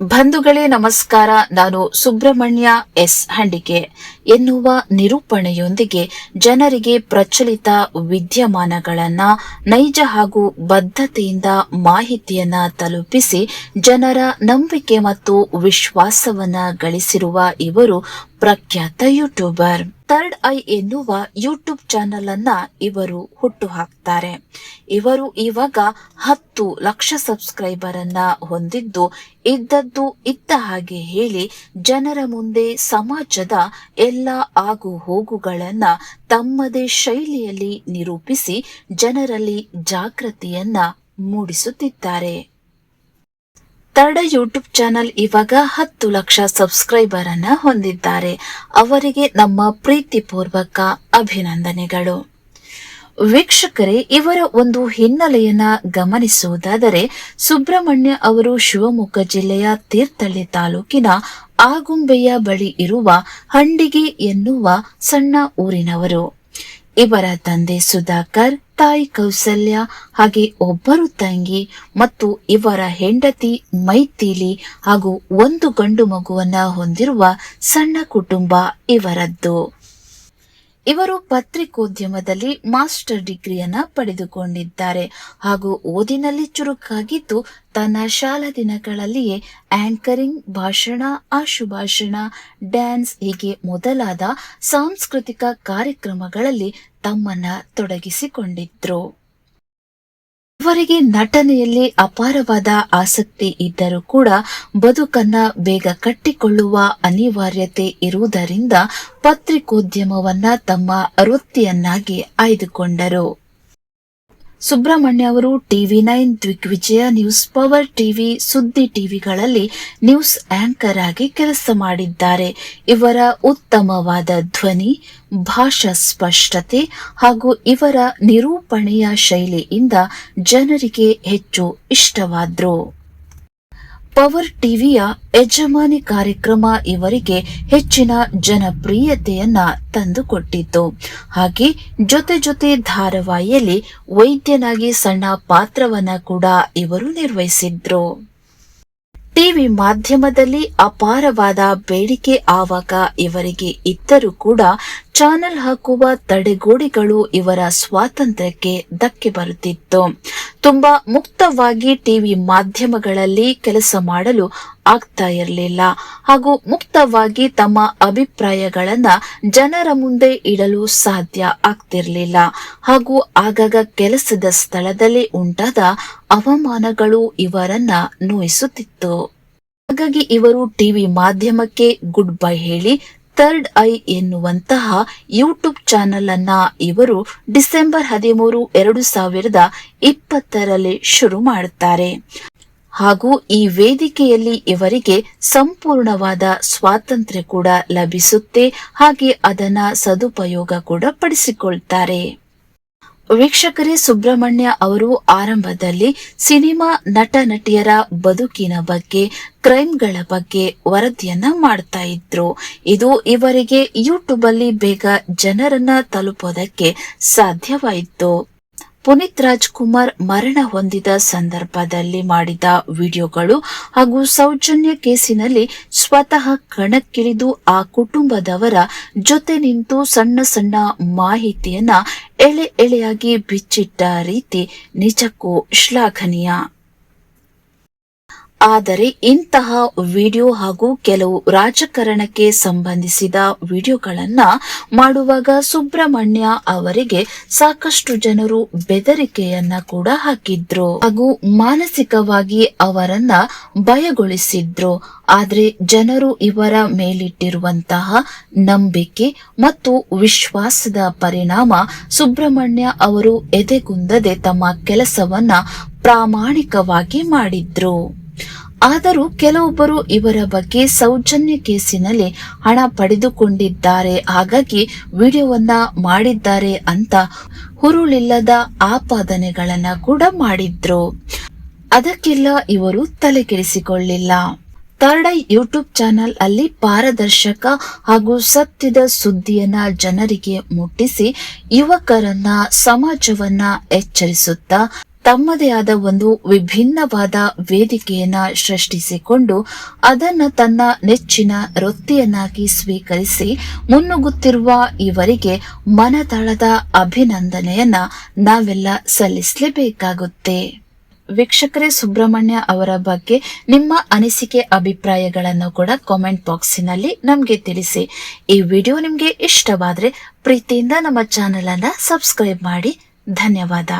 ಬಂಧುಗಳೇ ನಮಸ್ಕಾರ, ನಾನು ಸುಬ್ರಹ್ಮಣ್ಯ ಎಸ್. ಹಂಡಿಕೆ ಎನ್ನುವ ನಿರೂಪಣೆಯೊಂದಿಗೆ ಜನರಿಗೆ ಪ್ರಚಲಿತ ವಿದ್ಯಮಾನಗಳನ್ನ ನೈಜ ಹಾಗೂ ಬದ್ಧತೆಯಿಂದ ಮಾಹಿತಿಯನ್ನ ತಲುಪಿಸಿ ಜನರ ನಂಬಿಕೆ ಮತ್ತು ವಿಶ್ವಾಸವನ್ನ ಗಳಿಸಿರುವ ಇವರು ಪ್ರಖ್ಯಾತ ಯೂಟ್ಯೂಬರ್. ಥರ್ಡ್ ಐ ಎನ್ನುವ ಯೂಟ್ಯೂಬ್ ಚಾನೆಲ್ ಅನ್ನ ಇವರು ಹುಟ್ಟು ಹಾಕ್ತಾರೆ ಇವರು ಇವಾಗ ಹತ್ತು ಲಕ್ಷ ಸಬ್ಸ್ಕ್ರೈಬರ್ ಅನ್ನ ಹೊಂದಿದ್ದು, ಇದ್ದದ್ದು ಇದ್ದ ಹಾಗೆ ಹೇಳಿ ಜನರ ಮುಂದೆ ಸಮಾಜದ ಎಲ್ಲ ಆಗು ಹೋಗುಗಳನ್ನ ತಮ್ಮದೇ ಶೈಲಿಯಲ್ಲಿ ನಿರೂಪಿಸಿ ಜನರಲ್ಲಿ ಜಾಗೃತಿಯನ್ನ ಮೂಡಿಸುತ್ತಿದ್ದಾರೆ. ತರ್ಡ ಯೂಟ್ಯೂಬ್ ಚಾನಲ್ ಇವಾಗ ಹತ್ತು ಲಕ್ಷ ಸಬ್ಸ್ಕ್ರೈಬರ್ ಅನ್ನ ಹೊಂದಿದ್ದಾರೆ. ಅವರಿಗೆ ನಮ್ಮ ಪ್ರೀತಿಪೂರ್ವಕ ಅಭಿನಂದನೆಗಳು. ವೀಕ್ಷಕರೇ, ಇವರ ಒಂದು ಹಿನ್ನೆಲೆಯನ್ನ ಗಮನಿಸುವುದಾದರೆ, ಸುಬ್ರಹ್ಮಣ್ಯ ಅವರು ಶಿವಮೊಗ್ಗ ಜಿಲ್ಲೆಯ ತೀರ್ಥಳ್ಳಿ ತಾಲೂಕಿನ ಆಗುಂಬೆಯ ಬಳಿ ಇರುವ ಹಂಡಿಗೆ ಎನ್ನುವ ಸಣ್ಣ ಊರಿನವರು. ಇವರ ತಂದೆ ಸುಧಾಕರ್ ತಾಯಿ ಕೌಸಲ್ಯ ಹಾಗೆ ಒಬ್ಬರು ತಂಗಿ ಮತ್ತು ಇವರ ಹೆಂಡತಿ ಮೈತಿಲಿ ಹಾಗೂ ಒಂದು ಗಂಡು ಮಗುವನ್ನ ಹೊಂದಿರುವ ಸಣ್ಣ ಕುಟುಂಬ ಇವರದ್ದು. ಇವರು ಪತ್ರಿಕೋದ್ಯಮದಲ್ಲಿ ಮಾಸ್ಟರ್ ಡಿಗ್ರಿಯನ್ನ ಪಡೆದುಕೊಂಡಿದ್ದಾರೆ. ಹಾಗೂ ಓದಿನಲ್ಲಿ ಚುರುಕಾಗಿದ್ದು, ತನ್ನ ಶಾಲಾ ದಿನಗಳಲ್ಲಿಯೇ ಆಂಕರಿಂಗ್, ಭಾಷಣ, ಆಶುಭಾಷಣ, ಡ್ಯಾನ್ಸ್ ಹೀಗೆ ಮೊದಲಾದ ಸಾಂಸ್ಕೃತಿಕ ಕಾರ್ಯಕ್ರಮಗಳಲ್ಲಿ ತಮ್ಮನ್ನ ತೊಡಗಿಸಿಕೊಂಡಿದ್ರು. ಇವರಿಗೆ ನಟನೆಯಲ್ಲಿ ಅಪಾರವಾದ ಆಸಕ್ತಿ ಇದ್ದರೂ ಕೂಡ ಬದುಕನ್ನ ಬೇಗ ಕಟ್ಟಿಕೊಳ್ಳುವ ಅನಿವಾರ್ಯತೆ ಇರುವುದರಿಂದ ಪತ್ರಿಕೋದ್ಯಮವನ್ನ ತಮ್ಮ ವೃತ್ತಿಯನ್ನಾಗಿ ಆಯ್ದುಕೊಂಡರು. ಸುಬ್ರಹ್ಮಣ್ಯ ಅವರು TV nine Digvijaya news power TV Suddi ಟಿವಿಗಳಲ್ಲಿ news anchor ಆಗಿ ಕೆಲಸ ಮಾಡಿದ್ದಾರೆ. ಇವರ ಉತ್ತಮವಾದ ಧ್ವನಿ, ಭಾಷಾ ಸ್ಪಷ್ಟತೆ ಹಾಗೂ ಇವರ ನಿರೂಪಣೆಯ ಶೈಲಿಯಿಂದ ಜನರಿಗೆ ಹೆಚ್ಚು ಇಷ್ಟವಾದ್ರು. ಪವರ್ ಟಿವಿಯ ಯಜಮಾನಿ ಕಾರ್ಯಕ್ರಮ ಇವರಿಗೆ ಹೆಚ್ಚಿನ ಜನಪ್ರಿಯತೆಯನ್ನ ತಂದುಕೊಟ್ಟಿತ್ತು. ಹಾಗೆ ಜೊತೆ ಜೊತೆ ಧಾರಾವಾಹಿಯಲ್ಲಿ ವೈದ್ಯನಾಗಿ ಸಣ್ಣ ಪಾತ್ರವನ್ನ ಕೂಡ ಇವರು ನಿರ್ವಹಿಸಿದ್ರು. ಟಿವಿ ಮಾಧ್ಯಮದಲ್ಲಿ ಅಪಾರವಾದ ಬೇಡಿಕೆ ಆವಾಗ ಇವರಿಗೆ ಇದ್ದರೂ ಕೂಡ ಚಾನೆಲ್ ಹಾಕುವ ತಡೆಗೋಡೆಗಳು ಇವರ ಸ್ವಾತಂತ್ರ್ಯಕ್ಕೆ ಧಕ್ಕೆ ಬರುತ್ತಿತ್ತು. ತುಂಬಾ ಮುಕ್ತವಾಗಿ ಟಿವಿ ಮಾಧ್ಯಮಗಳಲ್ಲಿ ಕೆಲಸ ಮಾಡಲು ಆಗ್ತಾ ಇರಲಿಲ್ಲ. ಹಾಗೂ ಮುಕ್ತವಾಗಿ ತಮ್ಮ ಅಭಿಪ್ರಾಯಗಳನ್ನ ಜನರ ಮುಂದೆ ಇಡಲು ಸಾಧ್ಯ ಆಗ್ತಿರ್ಲಿಲ್ಲ. ಹಾಗೂ ಆಗಾಗ ಕೆಲಸದ ಸ್ಥಳದಲ್ಲಿ ಉಂಟಾದ ಅವಮಾನಗಳು ಇವರನ್ನ ನೋಯಿಸುತ್ತಿತ್ತು. ಹಾಗಾಗಿ ಇವರು ಟಿವಿ ಮಾಧ್ಯಮಕ್ಕೆ ಗುಡ್ ಬೈ ಹೇಳಿ ಥರ್ಡ್ ಐ ಎನ್ನುವಂತಹ ಯೂಟ್ಯೂಬ್ ಚಾನೆಲ್ ಅನ್ನ ಇವರು ಡಿಸೆಂಬರ್ ಹದಿಮೂರು ಎರಡು ಸಾವಿರದ ಇಪ್ಪತ್ತರಲ್ಲಿ ಶುರು ಮಾಡುತ್ತಾರೆ. ಹಾಗೂ ಈ ವೇದಿಕೆಯಲ್ಲಿ ಇವರಿಗೆ ಸಂಪೂರ್ಣವಾದ ಸ್ವಾತಂತ್ರ್ಯ ಕೂಡ ಲಭಿಸುತ್ತೆ. ಹಾಗೆ ಅದನ್ನ ಸದುಪಯೋಗ ಕೂಡ ಪಡಿಸಿಕೊಳ್ತಾರೆ. ವೀಕ್ಷಕರೇ, ಸುಬ್ರಹ್ಮಣ್ಯ ಅವರು ಆರಂಭದಲ್ಲಿ ಸಿನಿಮಾ ನಟ ನಟಿಯರ ಬದುಕಿನ ಬಗ್ಗೆ, ಕ್ರೈಮ್ಗಳ ಬಗ್ಗೆ ವರದಿಯನ್ನ ಮಾಡ್ತಾ ಇದ್ರು. ಇದು ಇವರಿಗೆ ಯೂಟ್ಯೂಬ್ ಅಲ್ಲಿ ಬೇಗ ಜನರನ್ನ ತಲುಪೋದಕ್ಕೆ ಸಾಧ್ಯವಾಯಿತು. ಪುನೀತ್ ರಾಜ್ಕುಮಾರ್ ಮರಣ ಹೊಂದಿದ ಸಂದರ್ಭದಲ್ಲಿ ಮಾಡಿದ ವಿಡಿಯೋಗಳು ಹಾಗೂ ಸೌಜನ್ಯ ಕೇಸಿನಲ್ಲಿ ಸ್ವತಃ ಕಣಕ್ಕಿಳಿದು ಆ ಕುಟುಂಬದವರ ಜೊತೆ ನಿಂತು ಸಣ್ಣ ಸಣ್ಣ ಮಾಹಿತಿಯನ್ನ ಎಳೆ ಎಳೆಯಾಗಿ ಬಿಚ್ಚಿಟ್ಟ ರೀತಿ ನಿಜಕ್ಕೂ ಶ್ಲಾಘನೀಯ. ಆದರೆ ಇಂತಹ ವಿಡಿಯೋ ಹಾಗೂ ಕೆಲವು ರಾಜಕಾರಣಕ್ಕೆ ಸಂಬಂಧಿಸಿದ ವಿಡಿಯೋಗಳನ್ನ ಮಾಡುವಾಗ ಸುಬ್ರಹ್ಮಣ್ಯ ಅವರಿಗೆ ಸಾಕಷ್ಟು ಜನರು ಬೆದರಿಕೆಯನ್ನ ಕೂಡ ಹಾಕಿದ್ರು ಹಾಗೂ ಮಾನಸಿಕವಾಗಿ ಅವರನ್ನ ಭಯಗೊಳಿಸಿದ್ರು. ಆದ್ರೆ ಜನರು ಇವರ ಮೇಲಿಟ್ಟಿರುವಂತಹ ನಂಬಿಕೆ ಮತ್ತು ವಿಶ್ವಾಸದ ಪರಿಣಾಮ ಸುಬ್ರಹ್ಮಣ್ಯ ಅವರು ಎದೆಗುಂದದೆ ತಮ್ಮ ಕೆಲಸವನ್ನ ಪ್ರಾಮಾಣಿಕವಾಗಿ ಮಾಡಿದ್ರು. ಆದರೂ ಕೆಲವೊಬ್ಬರು ಇವರ ಬಗ್ಗೆ ಸೌಜನ್ಯ ಕೇಸಿನಲ್ಲಿ ಹಣ ಪಡೆದುಕೊಂಡಿದ್ದಾರೆ. ಹಾಗಾಗಿ ವಿಡಿಯೋವನ್ನ ಮಾಡಿದ್ದಾರೆ ಅಂತ ಹುರುಳಿಲ್ಲದ ಆಪಾದನೆಗಳನ್ನ ಕೂಡ ಮಾಡಿದ್ರು. ಅದಕ್ಕೆಲ್ಲ ಇವರು ತಲೆಕೆಡಿಸಿಕೊಳ್ಳಿಲ್ಲ. ತರ್ಡ್ ಐ ಯೂಟ್ಯೂಬ್ ಚಾನೆಲ್ ಅಲ್ಲಿ ಪಾರದರ್ಶಕ ಹಾಗೂ ಸತ್ಯದ ಸುದ್ದಿಯನ್ನ ಜನರಿಗೆ ಮುಟ್ಟಿಸಿ ಯುವಕರನ್ನ ಸಮಾಜವನ್ನ ಎಚ್ಚರಿಸುತ್ತಾ ತಮ್ಮದೇ ಆದ ಒಂದು ವಿಭಿನ್ನವಾದ ವೇದಿಕೆಯನ್ನ ಸೃಷ್ಟಿಸಿಕೊಂಡು ಅದನ್ನ ತನ್ನ ನೆಚ್ಚಿನ ವೃತ್ತಿಯನ್ನಾಗಿ ಸ್ವೀಕರಿಸಿ ಮುನ್ನುಗ್ಗುತ್ತಿರುವ ಇವರಿಗೆ ಮನತಳದ ಅಭಿನಂದನೆಯನ್ನ ನಾವೆಲ್ಲ ಸಲ್ಲಿಸಲೇಬೇಕಾಗುತ್ತೆ. ವೀಕ್ಷಕರೇ, ಸುಬ್ರಹ್ಮಣ್ಯ ಅವರ ಬಗ್ಗೆ ನಿಮ್ಮ ಅನಿಸಿಕೆ, ಅಭಿಪ್ರಾಯಗಳನ್ನು ಕೂಡ ಕಾಮೆಂಟ್ ಬಾಕ್ಸಿನಲ್ಲಿ ನಮಗೆ ತಿಳಿಸಿ. ಈ ವಿಡಿಯೋ ನಿಮಗೆ ಇಷ್ಟವಾದರೆ ಪ್ರೀತಿಯಿಂದ ನಮ್ಮ ಚಾನೆಲ್ ಅನ್ನ ಸಬ್ಸ್ಕ್ರೈಬ್ ಮಾಡಿ. ಧನ್ಯವಾದ.